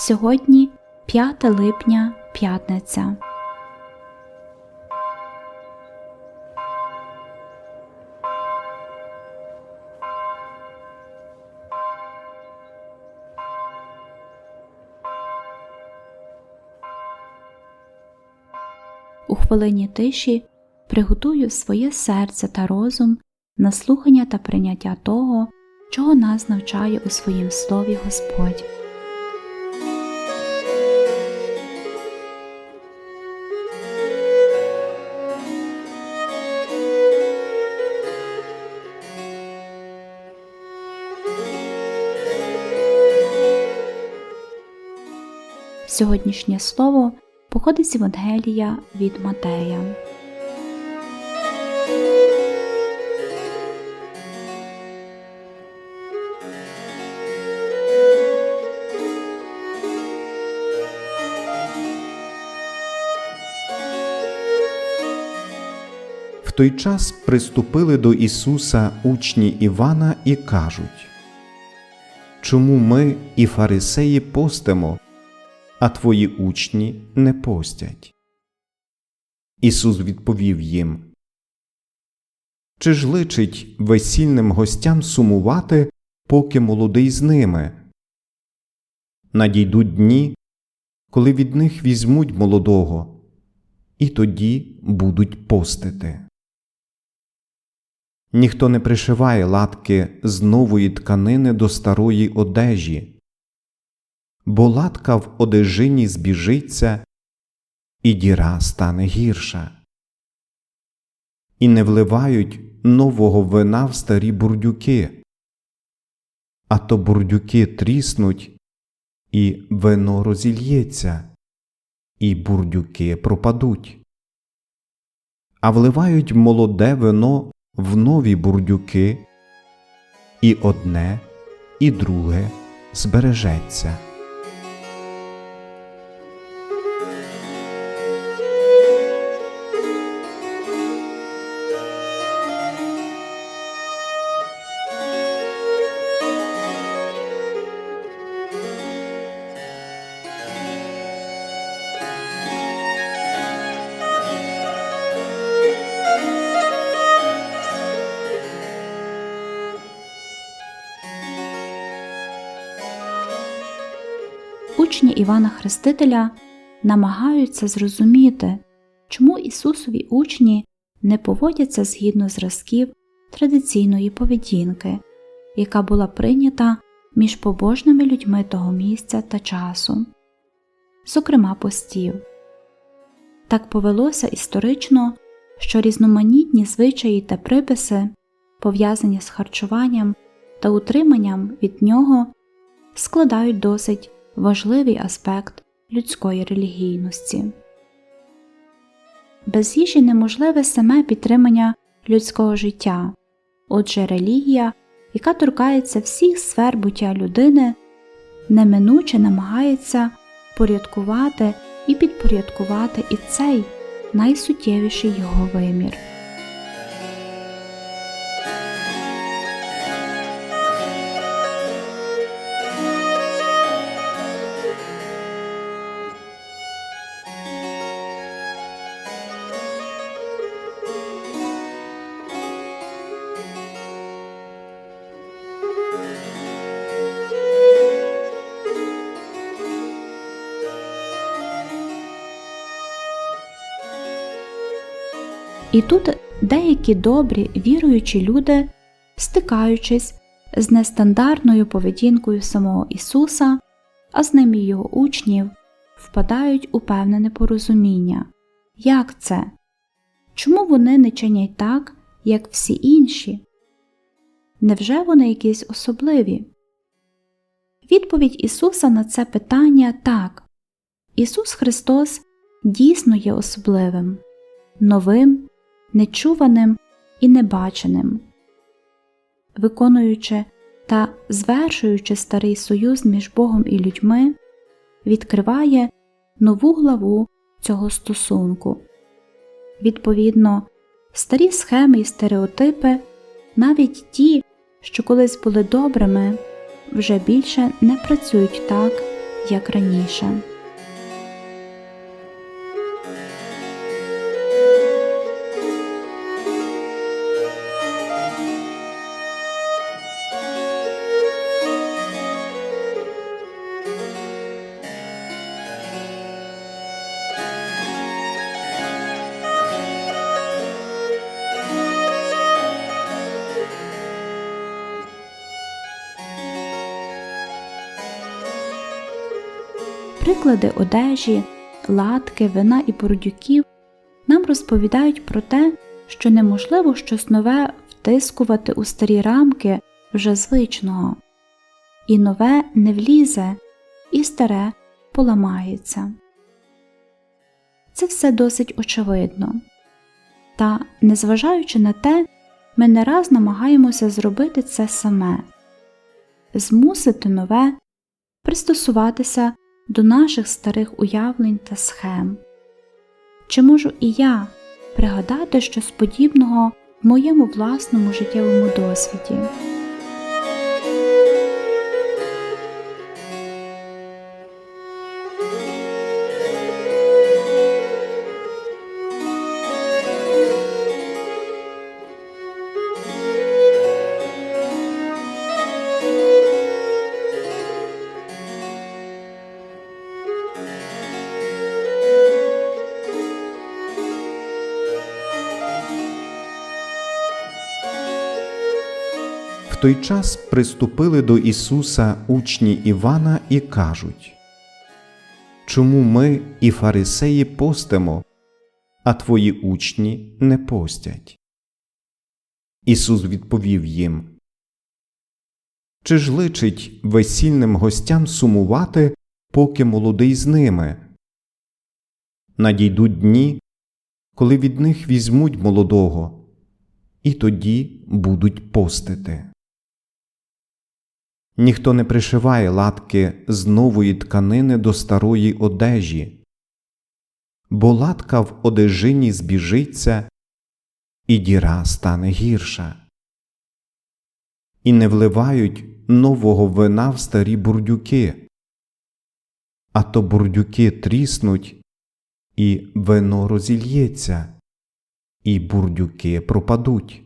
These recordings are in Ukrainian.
Сьогодні 5 липня, п'ятниця. У хвилині тиші приготую своє серце та розум на слухання та прийняття того, чого нас навчає у своїм слові Господь. Сьогоднішнє слово походить з Євангелія від Матея. В той час приступили до Ісуса учні Івана і кажуть Чому ми і фарисеї постимо, а твої учні не постять? Ісус відповів їм Чи ж личить весільним гостям сумувати, поки молодий з ними? Надійдуть дні, коли від них візьмуть молодого, і тоді будуть постити. Ніхто не пришиває латки з нової тканини до старої одежі, бо латка в одежині збіжиться, і діра стане гірша. І не вливають нового вина в старі бурдюки, а то бурдюки тріснуть, і вино розільється, і бурдюки пропадуть. А вливають молоде вино в нові бурдюки, і одне, і друге збережеться. Учні Івана Хрестителя намагаються зрозуміти, чому Ісусові учні не поводяться згідно зразків традиційної поведінки, яка була прийнята між побожними людьми того місця та часу, зокрема постів. Так повелося історично, що різноманітні звичаї та приписи, пов'язані з харчуванням та утриманням від нього, складають досить важливий аспект людської релігійності. Без їжі неможливе саме підтримання людського життя, отже, релігія, яка торкається всіх сфер буття людини, неминуче намагається порядкувати і підпорядкувати і цей найсуттєвіший його вимір. І тут деякі добрі віруючі люди, стикаючись з нестандартною поведінкою самого Ісуса, а з ним і його учнів, впадають у певне непорозуміння. Як це? Чому вони не чинять так, як всі інші? Невже вони якісь особливі? Відповідь Ісуса на це питання так. Ісус Христос дійсно є особливим, новим нечуваним і небаченим. Виконуючи та звершуючи старий союз між Богом і людьми, відкриває нову главу цього стосунку. Відповідно, старі схеми і стереотипи, навіть ті, що колись були добрими, вже більше не працюють так, як раніше. Приклади одежі, латки, вина і бордюків нам розповідають про те, що неможливо щось нове втискувати у старі рамки вже звичного, і нове не влізе, і старе поламається. Це все досить очевидно. Та, незважаючи на те, ми не раз намагаємося зробити це саме змусити нове пристосуватися до наших старих уявлень та схем. Чи можу і я пригадати щось подібного в моєму власному життєвому досвіді? Той час приступили до Ісуса учні Івана і кажуть Чому ми і фарисеї постимо, а твої учні не постять? Ісус відповів їм Чи ж личить весільним гостям сумувати, поки молодий з ними? Надійдуть дні, коли від них візьмуть молодого, і тоді будуть постити. Ніхто не пришиває латки з нової тканини до старої одежі, бо латка в одежині збіжиться, і діра стане гірша. І не вливають нового вина в старі бурдюки, а то бурдюки тріснуть, і вино розільється, і бурдюки пропадуть.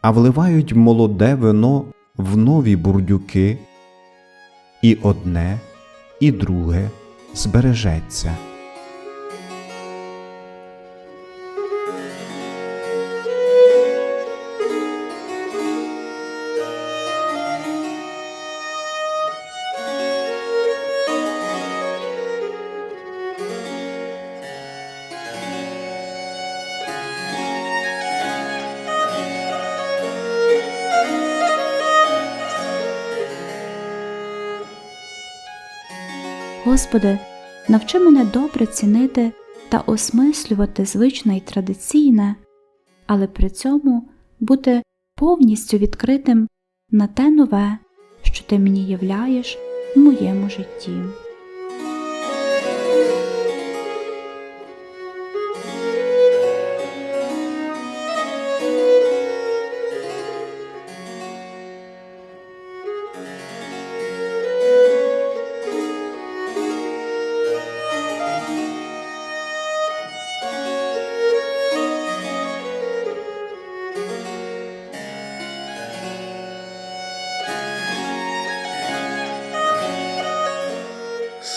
А вливають молоде вино в нові бурдюки, і одне, і друге збережеться. Господи, навчи мене добре цінити та осмислювати звичне й традиційне, але при цьому бути повністю відкритим на те нове, що ти мені являєш в моєму житті.